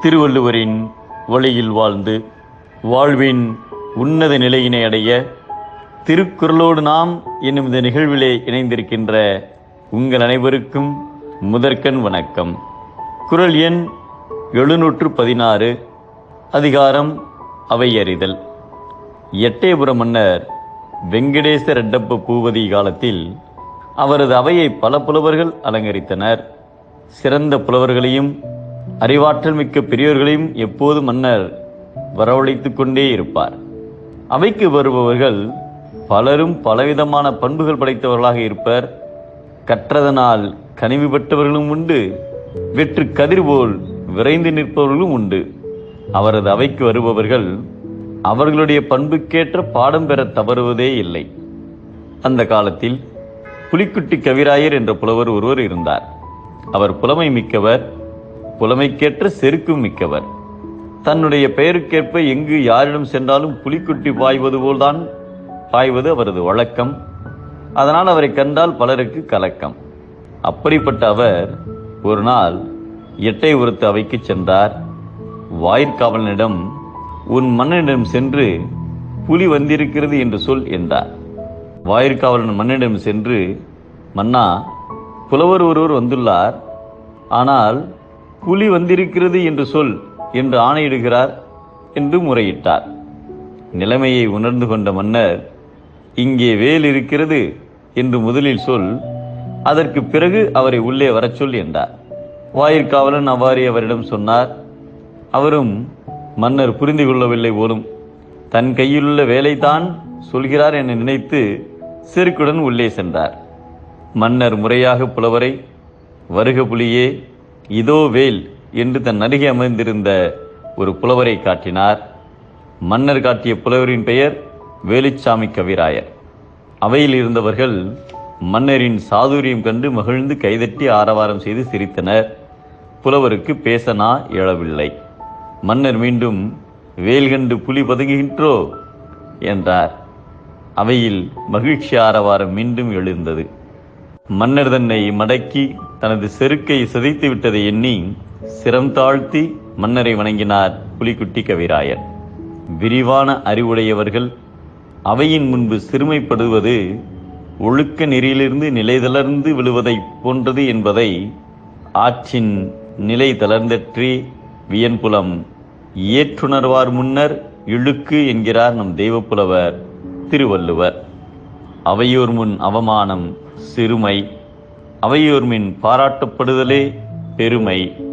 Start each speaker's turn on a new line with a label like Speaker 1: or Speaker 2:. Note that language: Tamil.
Speaker 1: திருவள்ளுவரின் வழியில் வாழ்ந்து வாழ்வின் உன்னத நிலையினை அடைய திருக்குறளோடு நாம் என்னும் இந்த நிகழ்விலே இணைந்திருக்கின்ற உங்கள் அனைவருக்கும் முதற்கண் வணக்கம். குறள் எண் எழுநூற்று பதினாறு அதிகாரம் அவை அறிதல். எட்டயபுர மன்னர் வெங்கடேச ரெட்டப்ப பூபதி காலத்தில் அவரது அவையை பல புலவர்கள் அலங்கரித்தனர். சிறந்த புலவர்களையும் அறிவாற்றல் மிக்க பெரியோர்களையும் எப்போது மன்னர் வரவழைத்துக் கொண்டே இருப்பார். அவைக்கு வருபவர்கள் பலரும் பலவிதமான பண்புகள் படைத்தவர்களாக இருப்பர். கற்றதனால் கனிவு பெற்றவர்களும் உண்டு. வெற்று கதிர் போல் விரைந்து நிற்பவர்களும் உண்டு. அவரது அவைக்கு வருபவர்கள் அவர்களுடைய பண்புக்கேற்ற பாடம் பெற தவறுவதே இல்லை. அந்த காலத்தில் புலிக்குட்டி கவிராயர் என்ற புலவர் ஒருவர் இருந்தார். அவர் புலமை மிக்கவர். புலமைக்கேற்ற செருக்கும் மிக்கவர் தன்னுடைய பெயருக்கேற்ப எங்கு யாரிடம் சென்றாலும் புலிக்குட்டி பாய்வது போல்தான் பாய்வது அவரது வழக்கம். அதனால் அவரை கண்டால் பலருக்கு கலக்கம். அப்படிப்பட்ட அவர் ஒரு நாள் எட்டை உரத்து அவைக்கு சென்றார். வாயிற்காவலனிடம் உன் மன்னனிடம் சென்று புலி வந்திருக்கிறது என்று சொல் என்றார். வாயிற்காவலன் மன்னனிடம் சென்று மன்னா புலவர் ஒருவர் வந்துள்ளார். ஆனால் புலி வந்திருக்கிறது என்று சொல் என்று ஆணையிடுகிறார் என்று முறையிட்டார். நிலைமையை உணர்ந்து கொண்ட மன்னர் இங்கே வேல் இருக்கிறது என்று முதலில் சொல் அதற்கு பிறகு அவரை உள்ளே வரச் சொல் என்றார். வாயிற்காவலன் அவ்வாறு அவரிடம் சொன்னார் அவரும் மன்னர் புரிந்து கொள்ளவில்லை போலும் தன் கையிலுள்ள வேலைதான் சொல்கிறார் என நினைத்து செருக்குடன் உள்ளே சென்றார். மன்னர் முறையாக புலவரை வருக புலியே இதோ வேல் என்று தன் அருகே அமர்ந்திருந்த ஒரு புலவரை காட்டினார். மன்னர் காட்டிய புலவரின் பெயர் வேலுச்சாமி கவிராயர். அவையில் இருந்தவர்கள் மன்னரின் சாதுரியம் கண்டு மகிழ்ந்து கைதட்டி ஆரவாரம் செய்து சிரித்தனர். புலவருக்கு பேசனா எழவில்லை. மன்னர் மீண்டும் வேல் கண்டு புலி பதுங்குகின்றோ? என்றார். அவையில் மகிழ்ச்சி ஆரவாரம் மீண்டும் எழுந்தது. மன்னர் தன்னை மடக்கி தனது செருக்கை சிதைத்து விட்டதை எண்ணி சிரம் தாழ்த்தி மன்னரை வணங்கினார் புலிக்குட்டி கவிராயர். விரிவான அறிவுடையவர்கள் அவையின் முன்பு சிறுமைப்படுவது ஒழுக்க நெறியிலிருந்து நிலை தளர்ந்து விழுவதைப் போன்றது என்பதை ஆற்றின் நிலை தளர்ந்தற்றி வியன்புலம் ஏற்றுணர்வார் முன்னர் இழுக்கு என்கிறார் நம் தெய்வப்புலவர் திருவள்ளுவர். அவையோர் முன் அவமானம் சிறுமை அவையோர் மின் பாராட்டப்படுதலே பெருமை.